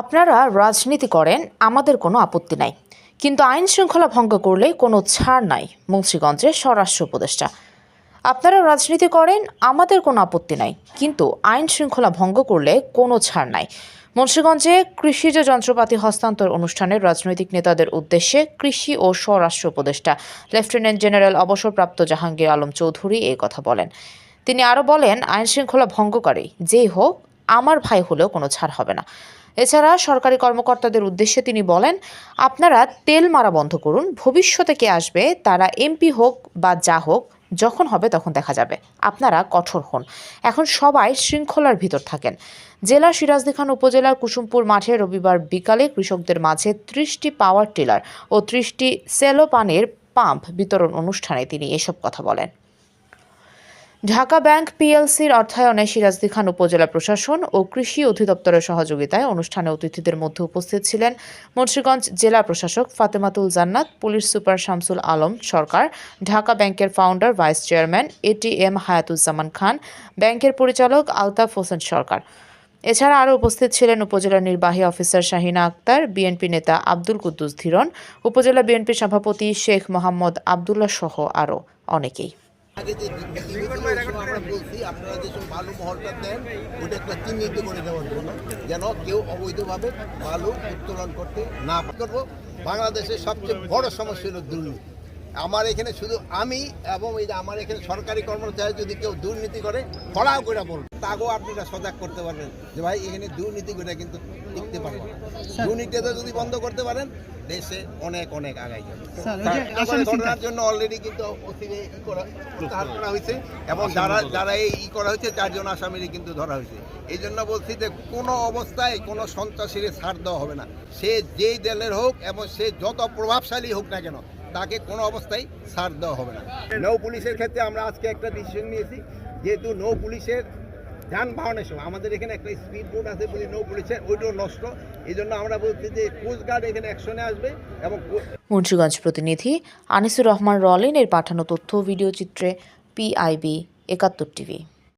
আপনারা রাজনীতি করেন, আমাদের কোনো আপত্তি নাই। কিন্তু আইন শৃঙ্খলা ভঙ্গ করলে কোনো ছাড় নাই মুন্সিগঞ্জে স্বরাষ্ট্র উপদেষ্টা। আপনারা রাজনীতি করেন, আমাদের কোনো আপত্তি নাই। কিন্তু আইন শৃঙ্খলা ভঙ্গ করলে কোনো ছাড় নাই। মুন্সীগঞ্জে কৃষিজ যন্ত্রপাতি হস্তান্তর অনুষ্ঠানে রাজনৈতিক নেতাদের উদ্দেশ্যে কৃষি ও স্বরাষ্ট্র উপদেষ্টা, লেফটেন্যান্ট জেনারেল অবসরপ্রাপ্ত জাহাঙ্গীর আলম চৌধুরী এই কথা বলেন। তিনি আরও বলেন, আইন শৃঙ্খলা ভঙ্গকারী যেই হোক, আমার ভাই হলেও কোনো ছাড় হবে না। এছাড়া সরকারি কর্মকর্তাদের উদ্দেশ্যে তিনি বলেন, আপনারা তেল মারা বন্ধ করুন, ভবিষ্যতে কে আসবে, তারা এমপি হোক বা যা হোক, যখন হবে তখন দেখা যাবে। আপনারা কঠোর হন। এখন সবাই শৃঙ্খলার ভিতর থাকেন। জেলা সিরাজদি খান উপজেলার কুসুমপুর মাঠে রবিবার বিকালে কৃষকদের মাঝে ত্রিশটি পাওয়ার টিলার ও ত্রিশটি সেলো পানির পাম্প বিতরণ অনুষ্ঠানে তিনি এসব কথা বলেন। ঢাকা ব্যাংক পিএলসির অর্থায়নে সিরাজদি খান উপজেলা প্রশাসন ও কৃষি অধিদপ্তরের সহযোগিতায় অনুষ্ঠানে অতিথিদের মধ্যে উপস্থিত ছিলেন মুন্সিগঞ্জ জেলা প্রশাসক ফাতেমাতুল জান্নাত, পুলিশ সুপার শামসুল আলম সরকার, ঢাকা ব্যাংকের founder, vice chairman ATM Hayatuzzaman Khan, ব্যাংকের পরিচালক আলতাফ হোসেন সরকার। এছাড়া আরও উপস্থিত ছিলেন উপজেলা নির্বাহী অফিসার শাহিনা আক্তার, বিএনপি নেতা আব্দুল কুদ্দুস ধীরন, উপজেলা বিএনপি সভাপতি শেখ মোহাম্মদ আবদুল্লাহ সহ আরও অনেকেই। আগে যে আমরা বলছি আপনারা যেসব বালু মহলটা দেন ওটা একটা চিহ্নিত করে দেওয়ার জন্য যেন কেউ অবৈধভাবে বালু উত্তোলন করতে না করব বাংলাদেশের সবচেয়ে বড় সমস্যা হল দুর্নীতি। আমার এখানে শুধু আমি এবং এই যে আমার এখানে সরকারি কর্মচারী যদি কেউ দুর্নীতি করে ফলাও করে বলব তাকেও আপনারা সজাগ করতে পারবেন যে ভাই এখানে দুর্নীতি করে কিন্তু টিকতে পারব না। দুর্নীতিটা যদি বন্ধ করতে পারেন দেশে অনেক অনেক আগাই যাবে। ঘটনার জন্য অলরেডি কিন্তু অচিরে ই করা প্রত্যাহার করা হয়েছে এবং যারা যারা এই ই করা হয়েছে চারজন আসামিরই কিন্তু ধরা হয়েছে। এই জন্য বলছি যে কোনো অবস্থায় কোনো সন্ত্রাসীর ছাড় দেওয়া হবে না। সে যেই দলের হোক এবং সে যত প্রভাবশালী হোক না কেন তাকে কোনো অবস্থায় ছাড় দেওয়া হবে না। নৌ পুলিশের ক্ষেত্রে আমরা আজকে একটা ডিসিশন নিয়েছি যেহেতু নৌ পুলিশের যানবাহনের সময় আমাদের এখানে একটা স্পিড বোট আছে বলি নৌ পুলিশের ওইটাও নষ্ট। এই জন্য আমরা বলছি যে কোস্টগার্ড এখানে অ্যাকশনে আসবে এবং মুন্সিগঞ্জ প্রতিনিধি আনিসুর রহমান রলিনের পাঠানো তথ্য ভিডিও চিত্রে পিআইবি একাত্তর টিভি।